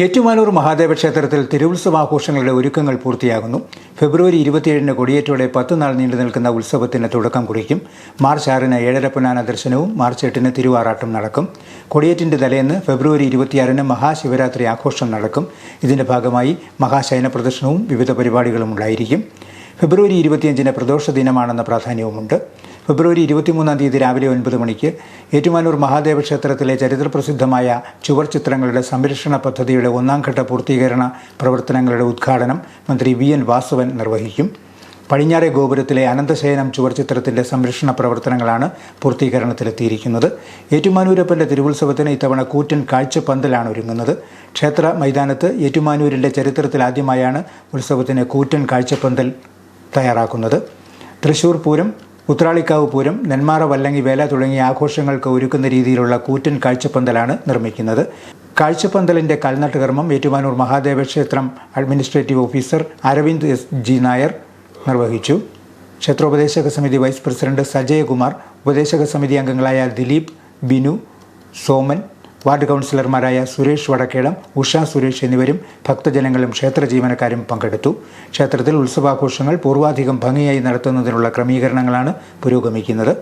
ഏറ്റുമാനൂർ മഹാദേവ ക്ഷേത്രത്തിൽ തിരുവുത്സവാഘോഷങ്ങളുടെ ഒരുക്കങ്ങൾ പൂർത്തിയാകുന്നു. ഫെബ്രുവരി ഇരുപത്തിയേഴിന് കൊടിയേറ്റോടെ പത്ത് നാൾ നീണ്ടു നിൽക്കുന്ന ഉത്സവത്തിന് തുടക്കം കുറിക്കും. മാർച്ച് ആറിന് ഏഴരപ്പൊന്നാന ദർശനവും മാർച്ച് എട്ടിന് തിരുവാറാട്ടും നടക്കും. കൊടിയേറ്റിന്റെ തലേന്ന് ഫെബ്രുവരി ഇരുപത്തിയാറിന് മഹാശിവരാത്രി ആഘോഷം നടക്കും. ഇതിന്റെ ഭാഗമായി മഹാശയന പ്രദർശനവും വിവിധ പരിപാടികളും ഉണ്ടായിരിക്കും. ഫെബ്രുവരി ഇരുപത്തിയഞ്ചിന് പ്രദോഷ ദിനമാണെന്ന പ്രാധാന്യവുമുണ്ട്. ഫെബ്രുവരി ഇരുപത്തിമൂന്നാം തീയതി രാവിലെ ഒൻപത് മണിക്ക് ഏറ്റുമാനൂർ മഹാദേവ ക്ഷേത്രത്തിലെ ചരിത്രപ്രസിദ്ധമായ ചുവർ ചിത്രങ്ങളുടെ സംരക്ഷണ പദ്ധതിയുടെ ഒന്നാം ഘട്ട പൂർത്തീകരണ പ്രവർത്തനങ്ങളുടെ ഉദ്ഘാടനം മന്ത്രി വി എൻ വാസവൻ നിർവഹിക്കും. പടിഞ്ഞാറെ ഗോപുരത്തിലെ അനന്തശയനം ചുവർ ചിത്രത്തിന്റെ സംരക്ഷണ പ്രവർത്തനങ്ങളാണ് പൂർത്തീകരണത്തിലെത്തിയിരിക്കുന്നത്. ഏറ്റുമാനൂരപ്പന്റെ തിരുവുത്സവത്തിന് ഇത്തവണ കൂറ്റൻ കാഴ്ചപ്പന്തലാണ് ഒരുങ്ങുന്നത്. ക്ഷേത്ര മൈതാനത്ത് ഏറ്റുമാനൂരിന്റെ ചരിത്രത്തിൽ ആദ്യമായാണ് ഉത്സവത്തിന് കൂറ്റൻ കാഴ്ചപ്പന്തൽ തയ്യാറാക്കുന്നത്. തൃശൂർ പൂരം ഉത്രാളിക്കാവ് പൂരം നെന്മാറ വല്ലങ്ങി വേല തുടങ്ങിയ ആഘോഷങ്ങൾക്ക് ഒരുക്കുന്ന രീതിയിലുള്ള കൂറ്റൻ കാഴ്ചപ്പന്തലാണ് നിർമ്മിക്കുന്നത്. കാഴ്ചപ്പന്തലിന്റെ കൽനട്ട് കർമ്മം ഏറ്റുമാനൂർ മഹാദേവ ക്ഷേത്രം administrative officer Aravind S G Nair നിർവഹിച്ചു. ക്ഷേത്രോപദേശക സമിതി വൈസ് പ്രസിഡന്റ് സജയകുമാർ ഉപദേശക സമിതി അംഗങ്ങളായ ദിലീപ് ബിനു സോമൻ വാർഡ് കൗൺസിലർമാരായ സുരേഷ് വടക്കേടം ഉഷ സുരേഷ് എന്നിവരും ഭക്തജനങ്ങളും ക്ഷേത്ര ജീവനക്കാരും പങ്കെടുത്തു. ക്ഷേത്രത്തിൽ ഉത്സവാഘോഷങ്ങൾ പൂർവാധികം ഭംഗിയായി നടത്തുന്നതിനുള്ള ക്രമീകരണങ്ങളാണ് പുരോഗമിക്കുന്നത്.